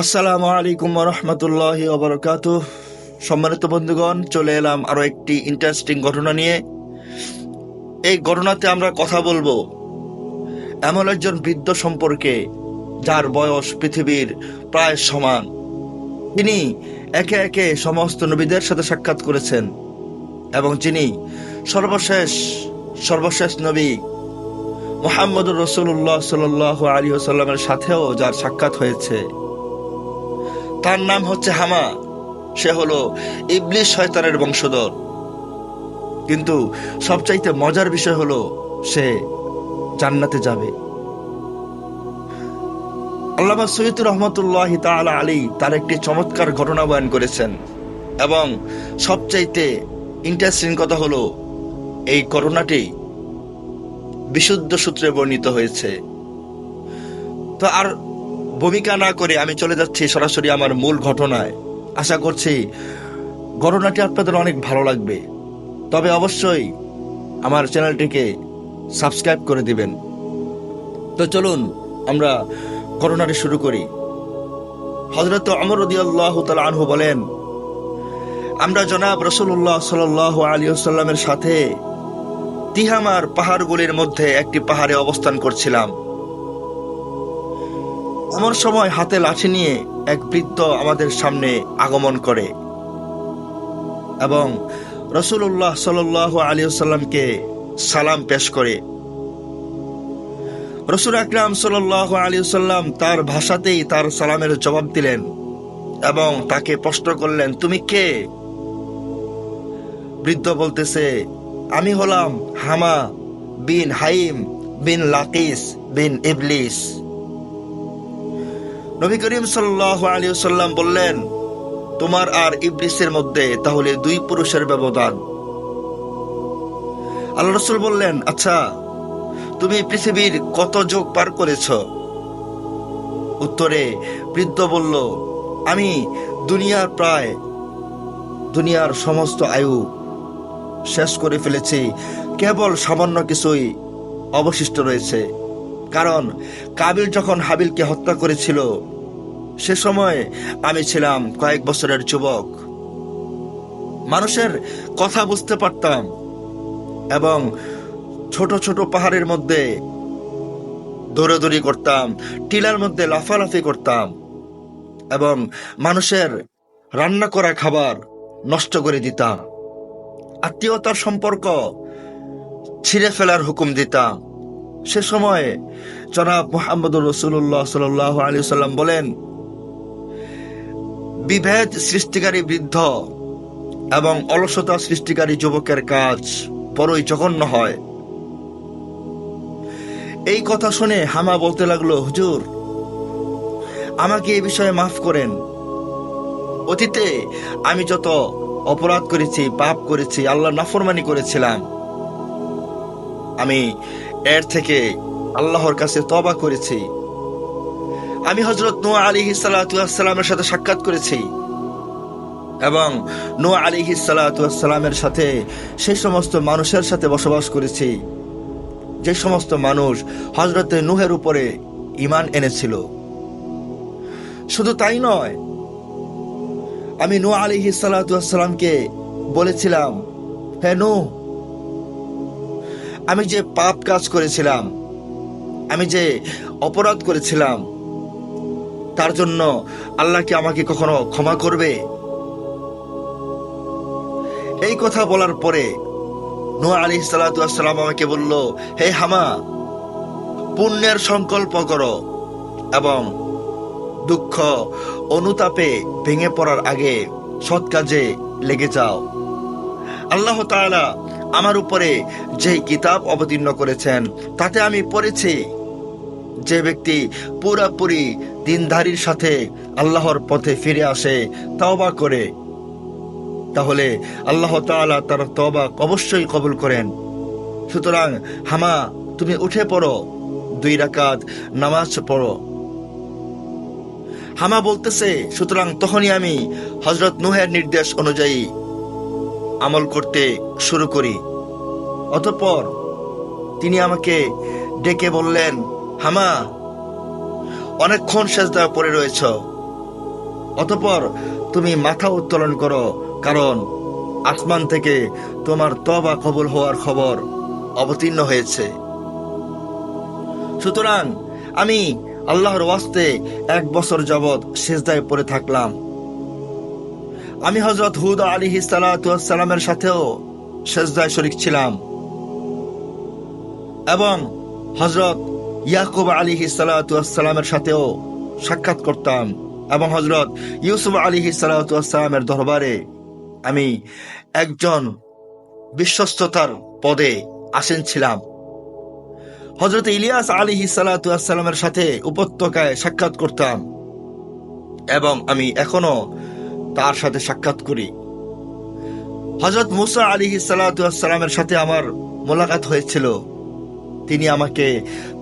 আসসালামু আলাইকুম রহমতুল্লাহ ওবরকাত সম্মানিত বন্ধুগণ, চলে এলাম আরও একটি ইন্টারেস্টিং ঘটনা নিয়ে। এই ঘটনাতে আমরা কথা বলব এমন একজন বৃদ্ধ সম্পর্কে, যার বয়স পৃথিবীর প্রায় সমান। তিনি একে একে সমস্ত নবীদের সাথে সাক্ষাৎ করেছেন এবং যিনি সর্বশেষ সর্বশেষ নবী মোহাম্মদুর রসুল্লাহ সাল আলী সাল্লামের সাথেও যার সাক্ষাৎ হয়েছে। তার নাম হচ্ছে হামা। সে হলো ইবলিশ শয়তানের বংশধর। কিন্তু সবচাইতে মজার বিষয় হলো, সে জান্নাতে যাবে। আল্লামা সৈয়দ রহমতুল্লাহ তাআলা আলী তার একটি চমৎকার ঘটনা বয়ান করেছেন। এবং সবচাইতে ইন্টারেস্টিং কথা হলো, এই ঘটনাটি বিশুদ্ধ সূত্রে বর্ণিত হয়েছে। তো আর ভূমিকা না করে আমি চলে যাচ্ছি সরাসরি আমার মূল ঘটনায়। আশা করছি ঘটনাটি আপনাদের অনেক ভালো লাগবে। তবে অবশ্যই আমার চ্যানেলটিকে সাবস্ক্রাইব করে দিবেন। তো চলুন আমরা ঘটনাটি শুরু করি। হজরত অমর রদিয়াল্লাহ আনহু বলেন, আমরা জনাব রসুল্লাহ সাল আলী সাল্লামের সাথে তিহামার পাহাড়গুলির মধ্যে একটি পাহাড়ে অবস্থান করছিলাম। এমন সময় হাতে লাঠি নিয়ে এক বৃদ্ধ আমাদের সামনে আগমন করে এবং রসুল্লাহ সাল আলী সাল্লামকে সালাম পেশ করে। রসুল আকরাম সাল আলী সাল্লাম তার ভাষাতেই তার সালামের জবাব দিলেন এবং তাকে প্রশ্ন করলেন, তুমি কে? বৃদ্ধ বলতেছে, আমি হলাম হামা বিন হাইম বিন লাকিস বিন ইবলিস। নবী করিম সাল্লাহ সাল্লাম বললেন, তোমার আর ইবলিসের মধ্যে তাহলে দুই পুরুষের ব্যবধান। আল্লাহ রসুল বললেন আচ্ছা তুমি পৃথিবীর কত যোগ পার করেছ? উত্তরে বৃদ্ধ বলল, আমি দুনিয়ার প্রায়, দুনিয়ার সমস্ত আয়ু শেষ করে ফেলেছি। কেবল সামান্য কিছুই অবশিষ্ট রয়েছে। কারণ কাবিল যখন হাবিলকে হত্যা করেছিল সে সময় আমি ছিলাম কয়েক বছরের যুবক। মানুষের কথা বুঝতে পারতাম এবং ছোট ছোট পাহাড়ের মধ্যে দৌড়াদৌড়ি করতাম, টিলার মধ্যে লাফালাফি করতাম এবং মানুষের রান্না করা খাবার নষ্ট করে দিতাম। আত্মীয়তার সম্পর্ক ছিঁড়ে ফেলার হুকুম দিতাম। সে সময়ে জনাব মোহাম্মদুর রসুল্লাহ সাল আলী সাল্লাম বলেন বিভেদ সৃষ্টিকারী বৃদ্ধ এবং অলসতা সৃষ্টিকারী যুবকের কাজ বড়ই জঘন্য হয়। এই কথা শুনে হামা বলতে লাগল, হুজুর, আমাকে এই বিষয়ে মাফ করেন। অতীতে আমি যত অপরাধ করেছি, পাপ করেছি আল্লাহ নাফরমানি করেছিলাম, আমি এর থেকে আল্লাহর কাছে তবা করেছি। আমি হজরত নোয়া আলী সালামের সাথে সাক্ষাৎ করেছি। এবং নোয়া আলী সালামের সাথে সেই সমস্ত মানুষের সাথে বসবাস করেছি, যে সমস্ত মানুষ হজরতে নুহের উপরে ইমান এনেছিল। শুধু তাই নয়, আমি নু আলী সালামকে বলেছিলাম, হে নু আমি যে পাপ কাজ করেছিলাম, আমি যে অপরাধ করেছিলাম তার জন্য আল্লাহ কি আমাকে কখনো ক্ষমা করবে? এই কথা বলার পরে নু আলী সালাম আমাকে বলল, হে হামা, পুণ্যের সংকল্প করো এবং দুঃখ, অনুতাপে ভেঙে পড়ার আগে সৎ কাজে লেগে যাও। আল্লাহ তাআলা আমার উপরে যে কিতাব অবতীর্ণ করেছেন, তাতে আমি পড়েছি যে ব্যক্তি পুরাপুরি দিনধারীর সাথে আল্লাহর পথে ফিরে আসে, তওবা করে, তাহলে আল্লাহ তাআলা তার তবা অবশ্যই কবুল করেন। সুতরাং হামা, তুমি উঠে পড়ো, দুই রাকাত নামাজ পড়ো। হামা বলতেছে, সুতরাং তখনই আমি হজরত নুহের নির্দেশ অনুযায়ী আমল করতে শুরু করি। অতঃপর তিনি আমাকে ডেকে বললেন হামা, অনেকক্ষণ সেজদা পড়ে রয়েছ। অতপর তুমি মাথা উত্তোলন করো, কারণ আসমান থেকে তোমার তবা কবুল হওয়ার খবর অবতীর্ণ হয়েছে। সুতরাং আমি আল্লাহর ওয়াস্তে এক বছর যাবৎ সেজদায় পড়ে থাকলাম। আমি হজরত হুদ আলী সালামের সাথেও সেজদায় শরিক ছিলাম। এবং হজরত ইয়াকুব আলী সালামের সাথেও সাক্ষাৎ করতাম এবং হজরত ইউসুফ আলী সালামের দরবারে আমি একজন বিশ্বস্ততার পদে আসেন ছিলাম। হজরত ইলিয়াস আলী সালামের সাথে উপত্যকায় সাক্ষাৎ করতাম এবং আমি এখনও তার সাথে সাক্ষাৎ করি। হজরত মুসা আলী সালামের সাথে আমার মোলাকাত হয়েছিল। তিনি আমাকে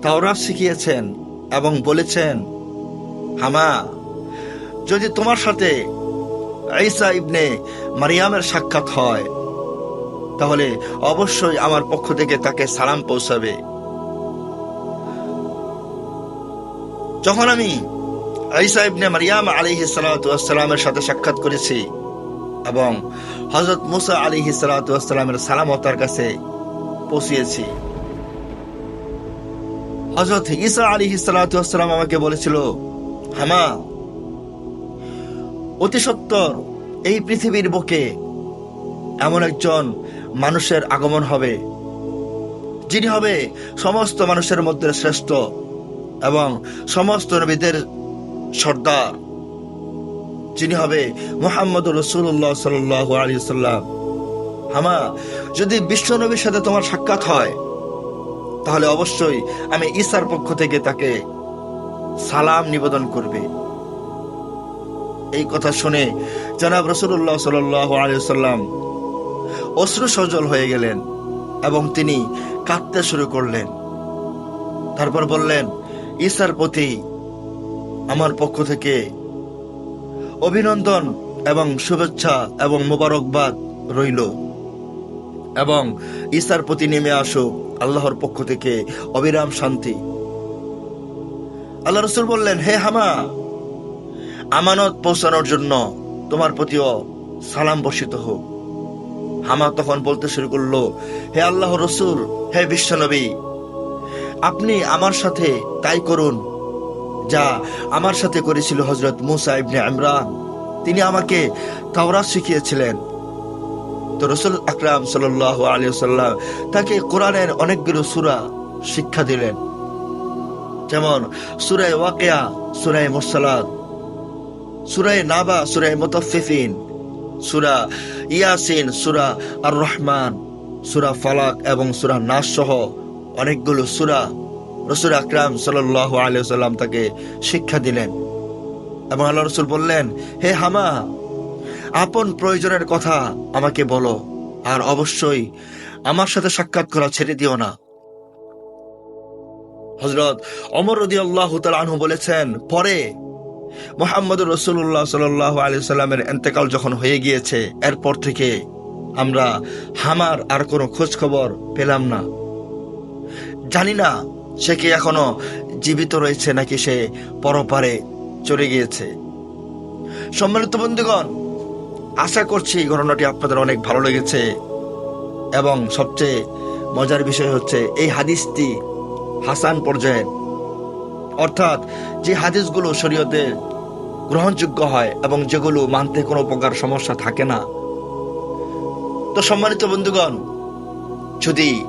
তাওরাত শিখিয়েছেন এবং বলেছেন, হামা, যদি তোমার সাথে ঈসা ইবনে মারিয়ামের সাক্ষাৎ হয়, তাহলে অবশ্যই আমার পক্ষ থেকে তাকে সালাম পৌঁছাবে। যখন আমি ঈসা ইবনে মারিয়াম আলিহি সালামের সাথে সাক্ষাৎ করেছি এবং হজরত মুসা আলিহি সালামের সালামও তার কাছে পৌঁছিয়েছি হজরত ঈসা আলিহি সালাম আমাকে বলেছিল, হামা, অতি সত্তর, এই পৃথিবীর বুকে এমন একজন মানুষের আগমন হবে, যিনি হবে সমস্ত মানুষের মধ্যে শ্রেষ্ঠ এবং সমস্ত নবীদের সর্দার, যিনি হবে মোহাম্মদ রসুল্লাহ সাল্লাহ আলী সাল্লাম হামা, যদি বিশ্ব নবীর সাথে তোমার সাক্ষাৎ হয় তাহলে অবশ্যই আমি ঈশার পক্ষ থেকে তাকে সালাম নিবেদন করবে। এই কথা শুনে জনাব রসুল্লাহ সাল্লাম অশ্রু সজল হয়ে গেলেন এবং তিনি কাঁদতে শুরু করলেন। তারপর বললেন ঈশার প্রতি আমার পক্ষ থেকে অভিনন্দন এবং শুভেচ্ছা এবং মোবারকবাদ রইল। এবং ঈশার প্রতি নেমে আসুক আল্লাহর পক্ষ থেকে অবিরাম শান্তি। আল্লাহ রসুল বললেন, হে হামা, আমানত পৌঁছানোর জন্য তোমার প্রতিও সালাম বর্ষিত হোক। হামা তখন বলতে শুরু করল, হে আল্লাহ রসুল, হে বিশ্বনবী, আপনি আমার সাথে তাই করুন যা আমার সাথে করেছিল হজরত মুসা ইবনে তিনি আমাকে তাওরাত শিখিয়েছিলেন। তো রসুল আকরাম সাল আলী সাল্লাম তাকে কোরআনের অনেকগুলো সুরা শিক্ষা দিলেন। যেমন সুরায় ওয়াকিয়া সুরায় মুসালাদ সুরায় নাবা সুরায় মুতাফিফিন সুরা ইয়াসিন, সুরা আর রহমান সুরা ফালাক এবং সুরা নাস সহ অনেকগুলো সুরা রসুল আকরাম সাল আলিয়া সাল্লাম তাকে শিক্ষা দিলেন। এবং আল্লাহ রসুল বললেন, হে হামা আপন প্রয়োজনের কথা আমাকে বলো, আর অবশ্যই আমার সাথে সাক্ষাৎ করা ছেড়ে দিও না। হজরত অমর রদি আল্লাহ আনহু বলেছেন, পরে মোহাম্মদ রসুল্লাহ সাল্লাহ আলি সাল্লামের এন্তেকাল যখন হয়ে গিয়েছে, এরপর থেকে আমরা হামার আর কোনো খোঁজ খবর পেলাম না। জানি না সে কি এখনও জীবিত রয়েছে নাকি সে পরপারে চলে গিয়েছে। সম্মানিত বন্ধুগণ আশা করছি এই ঘটনাটি আপনাদের অনেক ভালো লেগেছে। এবং সবচেয়ে মজার বিষয় হচ্ছে এই হাদিসটি হাসান পর্যায়ের। অর্থাৎ যে হাদিসগুলো শরীয়তে গ্রহণযোগ্য হয় এবং যেগুলো মানতে কোনো প্রকার সমস্যা থাকে না। তো সম্মানিত বন্ধুগণ, যদি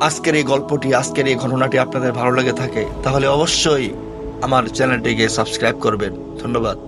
আজকের এই গল্পটি, আজকের এই ঘটনাটি আপনাদের ভালো লেগে থাকে, তাহলে অবশ্যই আমার চ্যানেলটিকে সাবস্ক্রাইব করবেন। ধন্যবাদ।